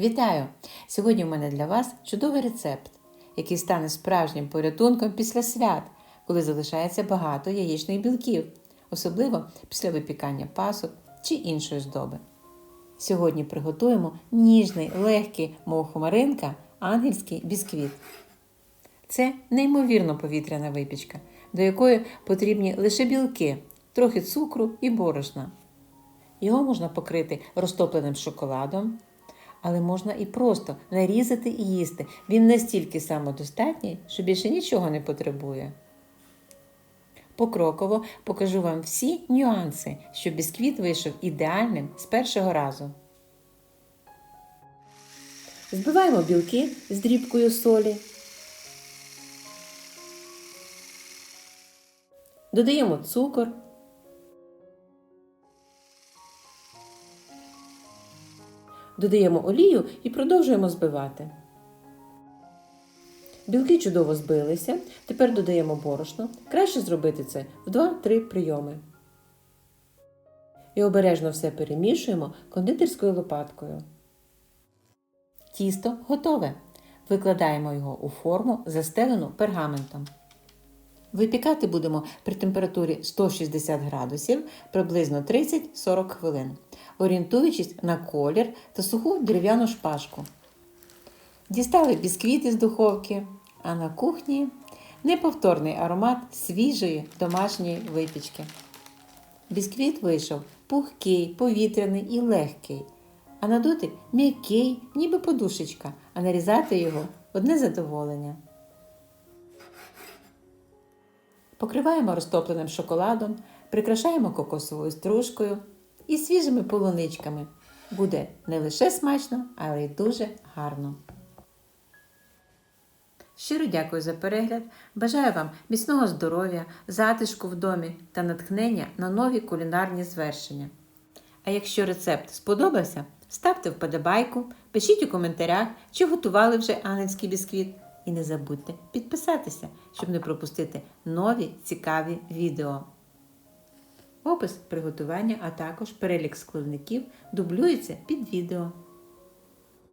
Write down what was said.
Вітаю! Сьогодні в мене для вас чудовий рецепт, який стане справжнім порятунком після свят, коли залишається багато яєчних білків, особливо після випікання пасок чи іншої здоби. Сьогодні приготуємо ніжний, легкий, мов хумаринка, ангельський бісквіт. Це неймовірно повітряна випічка, до якої потрібні лише білки, трохи цукру і борошна. Його можна покрити розтопленим шоколадом, але можна і просто нарізати і їсти. Він настільки самодостатній, що більше нічого не потребує. Покроково покажу вам всі нюанси, щоб бісквіт вийшов ідеальним з першого разу. Збиваємо білки з дрібкою солі. Додаємо цукор. Додаємо олію і продовжуємо збивати. Білки чудово збилися. Тепер додаємо борошно. Краще зробити це в 2-3 прийоми. І обережно все перемішуємо кондитерською лопаткою. Тісто готове. Викладаємо його у форму, застелену пергаментом. Випікати будемо при температурі 160 градусів приблизно 30-40 хвилин, орієнтуючись на колір та суху дерев'яну шпажку. Дістали бісквіти з духовки, а на кухні неповторний аромат свіжої домашньої випічки. Бісквіт вийшов пухкий, повітряний і легкий, а на дотик м'який, ніби подушечка, а нарізати його одне задоволення. Покриваємо розтопленим шоколадом, прикрашаємо кокосовою стружкою і свіжими полуничками. Буде не лише смачно, але й дуже гарно. Щиро дякую за перегляд. Бажаю вам міцного здоров'я, затишку в домі та натхнення на нові кулінарні звершення. А якщо рецепт сподобався, ставте вподобайку, пишіть у коментарях, чи готували вже ангельський бісквіт. І не забудьте підписатися, щоб не пропустити нові цікаві відео. Опис приготування, а також перелік складників дублюється під відео.